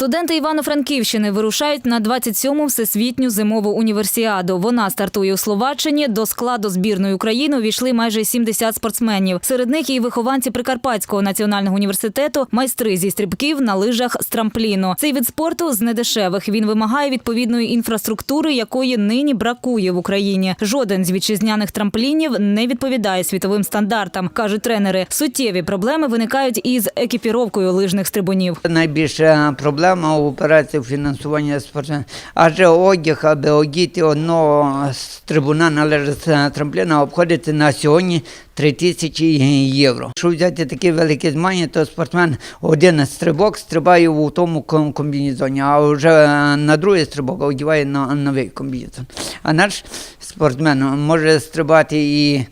Студенти Івано-Франківщини вирушають на 27-му всесвітню зимову універсіаду. Вона стартує у Словаччині. До складу збірної України увійшли майже 70 спортсменів. Серед них і вихованці Прикарпатського національного університету, майстри зі стрибків на лижах з трампліну. Цей від спорту з недешевих. Він вимагає відповідної інфраструктури, якої нині бракує в Україні. Жоден з вітчизняних трамплінів не відповідає світовим стандартам, кажуть тренери. Суттєві проблеми виникають із екіпіровкою лижних стрибунів. Найбільша проблема в операції фінансування спортсменів. Адже одяг, аби одіти одного з трибуна належить трампліна, обходиться на сьогодні 3 тисячі євро. Щоб взяти такі великі змагання, то спортсмен один стрибок стрибає у тому ком- комбінезоні, а вже на другий стрибок одягає на новий комбінезон. А наш спортсмен може стрибати і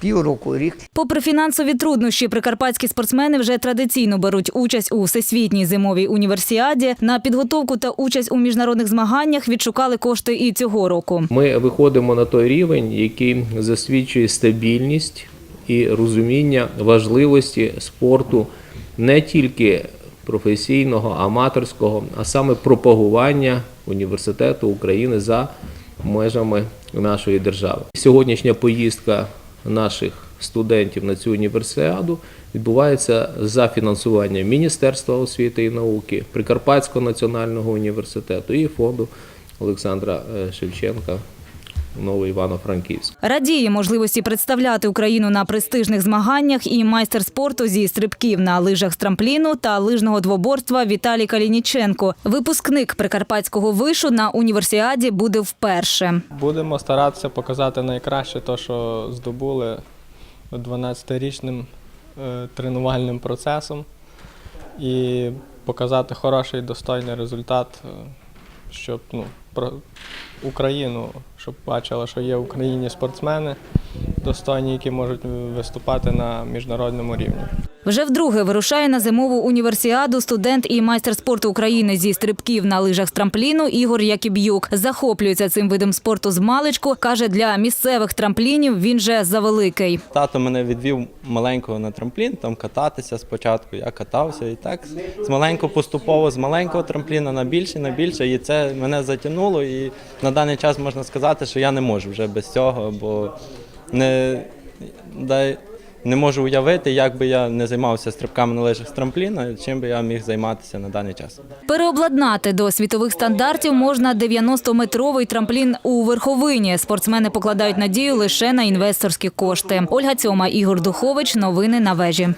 півроку, рік. Попри фінансові труднощі, прикарпатські спортсмени вже традиційно беруть участь у всесвітній зимовій універсіаді. На підготовку та участь у міжнародних змаганнях відшукали кошти і цього року. Ми виходимо на той рівень, який засвідчує стабільність і розуміння важливості спорту не тільки професійного, аматорського, а саме пропагування університету України за межами нашої держави. Сьогоднішня поїздка наших студентів на цю універсіаду відбувається за фінансування Міністерства освіти і науки, Прикарпатського національного університету і фонду Олександра е, Шевченка Новий Івано-Франківськ. Радіє можливості представляти Україну на престижних змаганнях і майстер спорту зі стрибків на лижах з трампліну та лижного двоборства Віталій Калініченко. Випускник прикарпатського вишу на універсіаді буде вперше. Будемо старатися показати найкраще те, що здобули 12-річним е, тренувальним процесом і показати хороший достойний результат, е, щоб ну, про Україну, щоб бачила, що є в Україні спортсмени достойні, які можуть виступати на міжнародному рівні. Вже вдруге вирушає на зимову універсіаду студент і майстер спорту України зі стрибків на лижах з трампліну Ігор Якіб'юк. Захоплюється цим видом спорту з маличку. Каже, для місцевих трамплінів він же завеликий. Тато мене відвів маленького на трамплін, там кататися спочатку. Я катався і так з маленького поступово, з маленького трампліна на більше, на більше. І це мене затягнуло. І на даний час можна сказати, що я не можу вже без цього, бо не, дай, не можу уявити, як би я не займався стрибками на лежах з трампліна, чим би я міг займатися на даний час. Переобладнати до світових стандартів можна 90-метровий трамплін у верховині. Спортсмени покладають надію лише на інвесторські кошти. Ольга Цьома, Ігор Духович. Новини на вежі.